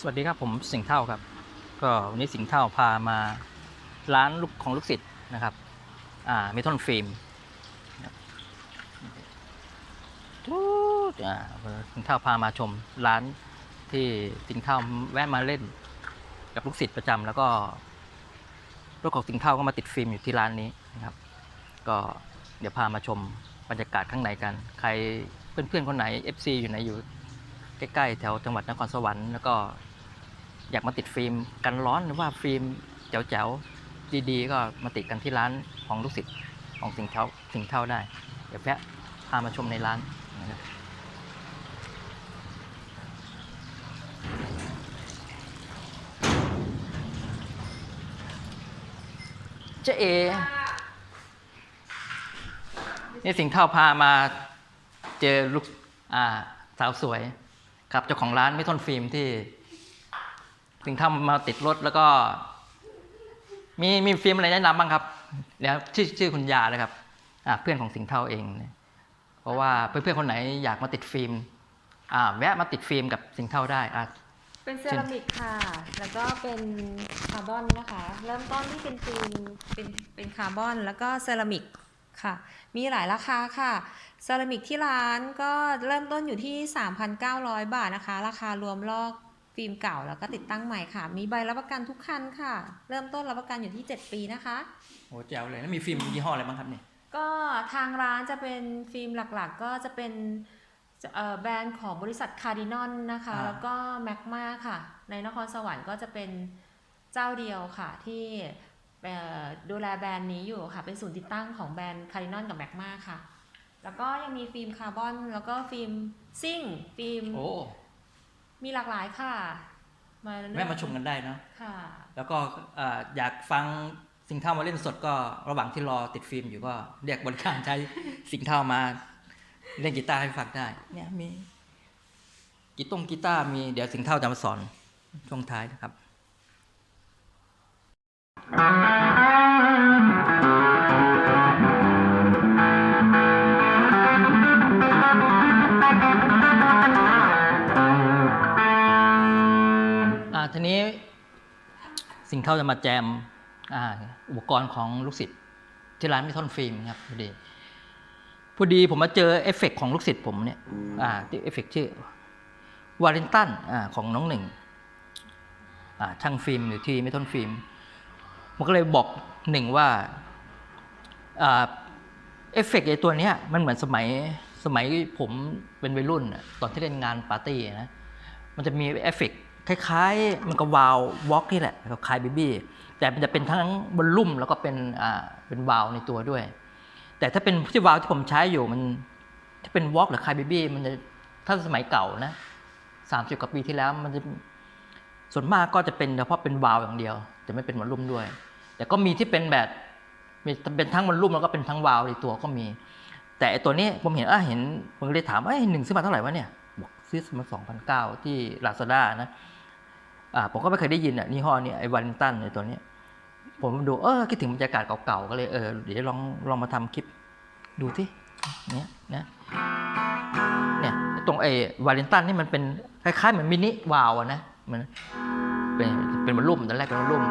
สวัสดีครับผมสิงห์เท่าครับ ก็วันนี้สิงห์เท่าพามาร้านลูกของลูกศิษย์นะครับ อ่าเมทัลฟิล์มทูดอ่าสิงห์เท่าพามาชมร้านที่สิงห์เท่าแวะมาเล่น กับลูกศิษย์ประจำแล้วก็รถของสิงห์เท่าก็มาติดฟิล์มอยู่ที่ร้านนี้นะครับ ก็เดี๋ยวพามาชมบรรยากาศข้างในกัน ใครเพื่อนๆคนไหน FC อยู่ไหนอยู่ใกล้ ๆ แถวจังหวัดนครสวรรค์แล้วก็ อยากมาติดฟิล์มกันร้อนหรือว่าฟิล์มแจ๋วๆดีๆ ก็มาติดกันที่ร้านของลูกศิษย์ของสิงเท่าสิงเท่าได้ เดี๋ยวแพะพามาชมในร้านนะครับเจ๊เอนี่สิงเท่าพามาเจอลูกสาวสวย กับเจ้าของร้านไม่ทนฟิล์มที่ สิงเท่ามาติดรถแล้วก็ มีมีฟิล์มอะไรแนะนำบ้างครับเดี๋ยวชื่อชื่อคุณยาเลยครับอ่าเพื่อนของสิงเท่าเอง เพราะว่าเพื่อนๆคนไหนอยากมาติดฟิล์มอ่าแวะมาติดฟิล์มกับสิงเท่าได้อะเป็นเซรามิกค่ะ แล้วก็เป็นคาร์บอนนะคะ เริ่มต้นที่เป็นฟิล์มเป็นเป็นคาร์บอน แล้วก็เซรามิกค่ะ มีหลายราคาค่ะ เซรามิกที่ร้านก็เริ่มต้นอยู่ที่ 3,900 บาทนะคะ ราคารวมลอก ฟิล์มเก่าแล้วก็ติดตั้งใหม่ค่ะ มีใบรับประกันทุกคันค่ะ เริ่มต้นรับประกันอยู่ที่ 7 ปีนะคะ โอ้แจ๋วเลยแล้วมีฟิล์มยี่ห้ออะไรบ้างครับเนี่ย ก็ทางร้านจะเป็นฟิล์มหลักๆ ก็จะเป็นเอ่อแบรนด์ของบริษัทคาร์ดินอนนะคะ อ่า แล้วก็แมกมาค่ะ ในนครสวรรค์ก็จะเป็นเจ้าเดียวค่ะ ที่เอ่อดูแลแบรนด์นี้อยู่ค่ะ เป็นศูนย์ติดตั้งของแบรนด์คาร์ดินอนกับแมกมาค่ะ แล้วก็ยังมีฟิล์มคาร์บอน แล้วก็ฟิล์มซิ่งฟิล์ม โอ้ มีหลากหลายค่ะ มาเลือกแวะมาชมกันได้เนอะค่ะ แล้วก็เอ่ออยากฟังสิงห์เท่ามาเล่นสดก็ระหว่างที่รอติดฟิล์มอยู่ก็เรียกบริการใช้สิงห์เท่ามาเล่นกีตาร์ให้ฟังได้ เนี่ยมีกีตงกีตาร์มีเดี๋ยวสิงห์เท่าจะมาสอนช่วงท้ายนะครับ ทีนี้สิ่งเข้าจะมาแจมอ,อุปกรณ์ของลูกศิษย์ที่ร้านมิทอนฟิล์มครับพอดีพอดีผมมาเจอเอฟเฟกต์ของลูกศิษย์ผมเนี่ยอ่าที่เอฟเฟกต์ชื่อวาเลนตันอ่าของน้องหนึ่งอ่าช่างฟิล์มอยู่ที่มิทอนฟิล์มผมก็เลยบอกหนึ่งว่าอ่าเอฟเฟกต์ไอ้ตัวเนี้ยมันเหมือนสมัยสมัยผมเป็นวัยรุ่นตอนที่เล่นงานปาร์ตี้นะมันจะมีเอฟเฟกต์ คล้ายๆ มันก็วาลวอล์กนี่แหละคล้ายบีบี้แต่มันจะเป็นทั้งบนลุ่มแล้วก็เป็นอ่าเป็นวาลในตัวด้วย แต่ถ้าเป็นที่วาลที่ผมใช้อยู่มันถ้าเป็นวอล์กหรือคลายบีบี้มันจะถ้าสมัยเก่านะสามสิบกว่าปีที่แล้วมันจะส่วนมากก็จะเป็นเฉพาะเป็นวาลอย่างเดียว จะไม่เป็นบนลุ่มด้วย แต่ก็มีที่เป็นแบบมีเป็นทั้งบนลุ่มแล้วก็เป็นทั้งวาลในตัวก็มี แต่ตัวนี้ผมเห็นอะเห็นผมเลยถามว่าเอ้หนึ่งซื้อมาเท่าไหร่วะเนี่ยบอกซื้อมาสองพันเก้าที่ลาซาด้านะ ผมก็ไม่เคยได้ยินอะยี่ห้อนี้ไอ้วาเลนตันในตัวเนี้ยผมดูเออคิดถึงบรรยากาศเก่าๆก็เลยเออเดี๋ยวลองลองมาทำคลิปดูที่เนี้ยนะเนี่ยตรงไอ้วาเลนตันนี่มันเป็นคล้ายๆเหมือนมินิวาวอะนะเหมันเป็นเป็นบอลลุ่มตอนแรกเป็นบอลลุ่ม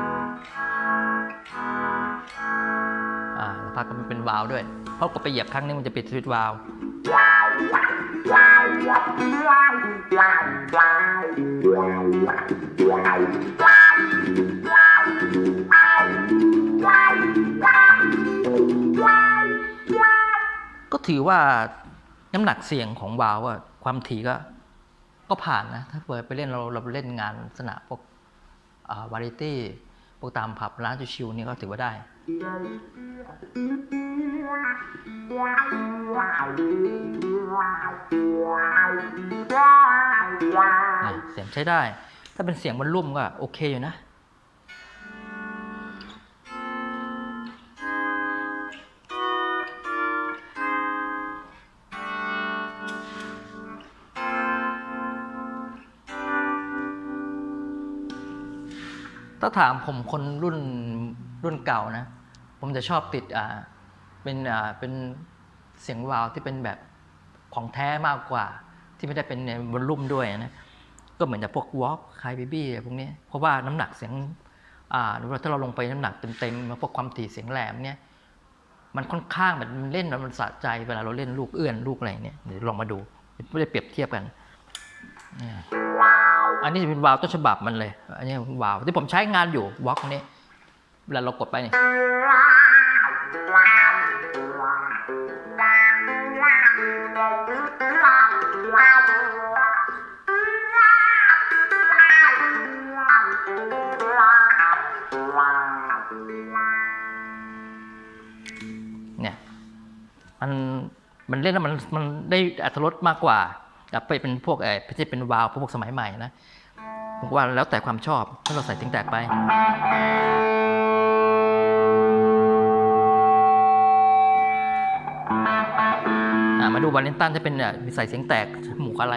อ่าแล้วพักก็มันเป็นวาวด้วยเพราะกดไปเหยียบครั้งนึงมันจะปิดสวิตช์วาล์ว ก็ถือว่าน้ำหนักเสียงของวาวอะความถี่ก็ ก็ผ่านนะ ถ้าเปิดไปเล่นเราเราไปเล่นงานลักษณะพวกวาไรตี้พวกตามผับร้านชิวๆนี่ก็ถือว่าได้ อะเสียงใช้ได้ ถ้าเป็นเสียงบนรุ่มก็โอเคอยู่นะ ถ้าถามผมคนรุ่นรุ่นเก่านะ ผมจะชอบติดอ่า เป็นอ่าเป็นเสียงวาวที่เป็นแบบของแท้มากกว่า ที่ไม่ได้เป็นบนรุ่มด้วยนะก็เหมือนกับพวกวอล์กไฮบีบี้พวกนี้เพราะว่าน้ำหนักเสียงอ่าถ้าเราลงไปน้ำหนักเต็มๆพวกความถี่เสียงแหลมเนี่ยมันค่อนข้างแบบมันเล่นแล้วมันสะใจเวลาเราเล่นลูกเอื้อนลูกอะไรเนี่ยเดี๋ยวลองมาดูไม่ได้เปรียบเทียบกันอันนี้จะเป็นวาวต้นฉบับมันเลย อันนี้วาวที่ผมใช้งานอยู่วอล์กนี้เวลาเรากดไปเนี่ย มันเล่นแล้วมันมันได้อัตรสมากกว่ากับไปเป็นพวกไออที่เป็นวาวพวกสมัยใหม่นะผมว่าแล้วแต่ความชอบถ้าเราใส่ติงแตกไปมาดูวาเลนตันจะเป็นเนี่ยมีใส่เสียงแตกหมูอะไร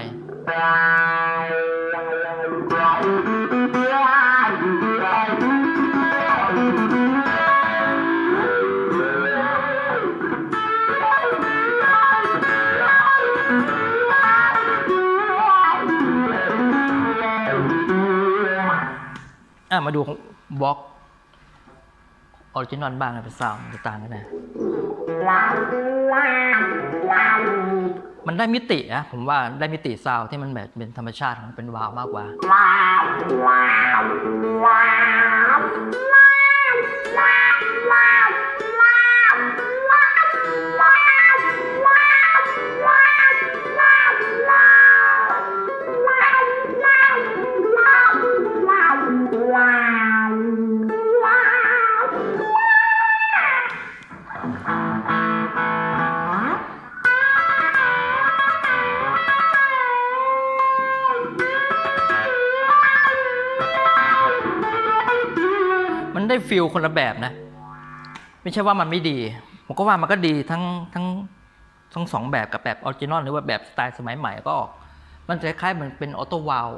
มาดูบล็อกออริจินอลบ้างนะเป็นซาวด์มันจะต่างกันนะมันได้มิตินะผมว่าได้มิติซาวด์ที่มันแบบเป็นธรรมชาติของมันเป็นวาวมากกว่ามัน ได้ฟิลคนละแบบนะ ไม่ใช่ว่ามันไม่ดี ผมก็ว่ามันก็ดีทั้งทั้งทั้งสองแบบกับแบบออริจินอลหรือว่าแบบสไตล์สมัยใหม่ก็ออก มันจะคล้ายๆเหมือนเป็นออโต้วาล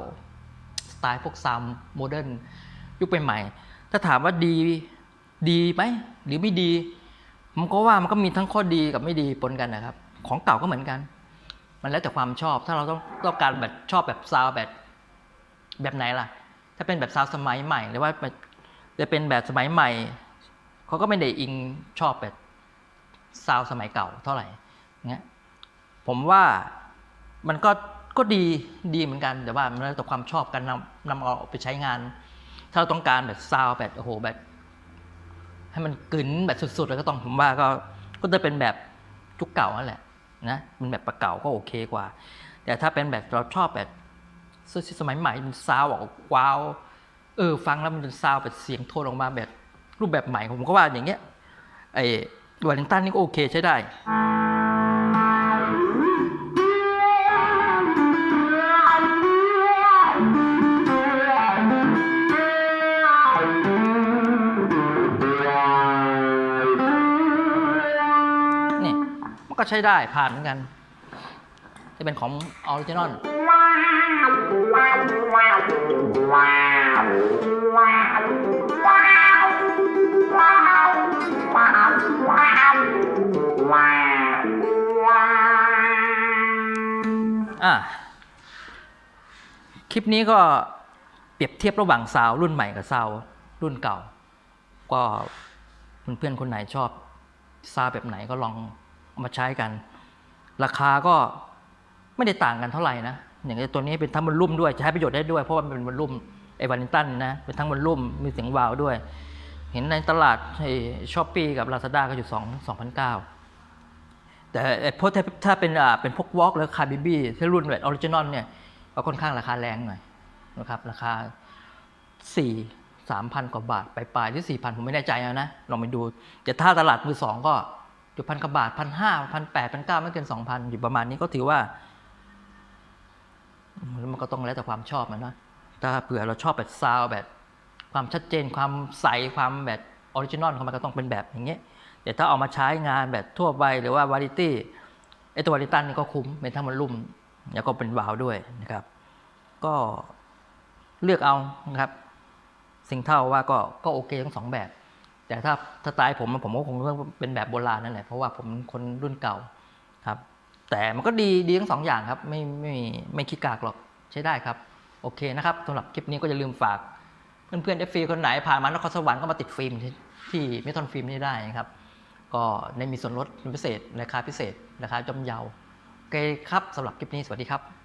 สไตล์พวกซาวโมเดิร์นยุคใหม่ๆถ้าถามว่าดีดีไหมหรือไม่ดีผมก็ว่ามันก็มีทั้งข้อดีกับไม่ดีปนกันนะครับ ของเก่าก็เหมือนกัน มันแล้วแต่ความชอบถ้าเราต้องต้องการแบบชอบแบบซาวแบบแบบไหนล่ะ ถ้าเป็นแบบซาวสมัยใหม่ หรือว่า จะเป็นแบบสมัยใหม่ เขาก็ไม่ได้อิงชอบแบบซาวสมัยเก่าเท่าไหร่เงี้ยผมว่ามันก็ก็ดีดีเหมือนกัน แต่ว่ามันแล้วแต่ความชอบการนำนำเอาไปใช้งาน ถ้าเราต้องการแบบซาวแบบโอ้โหแบบ ให้มันกึ๋นแบบสุดๆ แล้วก็ต้องผมว่าก็ก็จะเป็นแบบยุคเก่านั่นแหละนะเป็นแบบประเก่าก็โอเคกว่า แต่ถ้าเป็นแบบเราชอบแบบสมัยใหม่มันซาวออกว้าว เออฟังแล้วมันเป็นซาวแบบเสียงโทนออกมาแบบรูปแบบใหม่ผมก็ว่าอย่างเงี้ยไอ้วาเลนตันนี่ก็โอเคใช้ได้นี่มันก็ใช้ได้ผ่านเหมือนกัน จะเป็นของออริจินอล อะคลิปนี้ก็เปรียบเทียบระหว่างซาวรุ่นใหม่กับซาวรุ่นเก่า ก็เพื่อนๆคนไหนชอบซาวแบบไหนก็ลองมาใช้กัน ราคาก็ไม่ได้ต่างกันเท่าไหร่นะ อย่างตัวนี้เป็นทั้งบรรลุ่มด้วยใช้ประโยชน์ได้ด้วยเพราะว่ามันเป็นบรรลุ่มไอ้วาเลนตันนะเป็นทั้งบรรลุ่มมีเสียงวาวด้วย เห็นในตลาดช้อปปี้กับ Lazada ก็อยู่2 2,900แต่ไอ้พวกถ้าเป็นอ่าเป็นพวกวอล์กแล้วคาบิบี้ที่รุ่นแบบออริจินอลเนี่ยก็ค่อนข้างราคาแรงหน่อยนะครับราคา4 3,000กว่าบาท ไปปลายที่4,000ผมไม่แน่ใจนะนะลองไปดู แต่ถ้าตลาดมือสองก็อยู่พันกว่าบาทพันห้าพันแปดพันเก้าไม่เกิน2,000อยู่ประมาณนี้ก็ถือว่า มันก็ต้องแล้วแต่ความชอบมันนะถ้าเผื่อเราชอบแบบซาวด์แบบ ความชัดเจนความใสความแบบออริจินอลของมันก็ต้องเป็นแบบอย่างเงี้ยแต่ถ้าเอามาใช้งานแบบทั่วไปหรือว่าวาริตี้ไอตัววาริตันนี่ก็คุ้มเป็นทั้งมันลุ่ม แล้วก็เป็นวาวด้วยนะครับ ก็เลือกเอานะครับ สิ่งเท่าว่าก็ก็โอเคทั้งสองแบบ แต่ถ้าถ้าตายผมผมก็คงต้องเป็นแบบโบราณนั่นแหละเพราะว่าผมคนรุ่นเก่า แต่มันก็ดีดีทั้งสองอย่างครับ ไม่ไม่ไม่คิดกากหรอกใช้ได้ครับ โอเคนะครับสำหรับคลิปนี้ก็อย่าลืมฝาก เพื่อนๆเอฟซีคนไหนผ่านมานครสวรรค์ก็มาติดฟิล์มที่ที่เมทอนฟิล์มนี่ได้นะครับ ก็ในมีส่วนลดพิเศษราคาพิเศษราคาจอมเยาโอเคครับสำหรับคลิปนี้สวัสดีครับ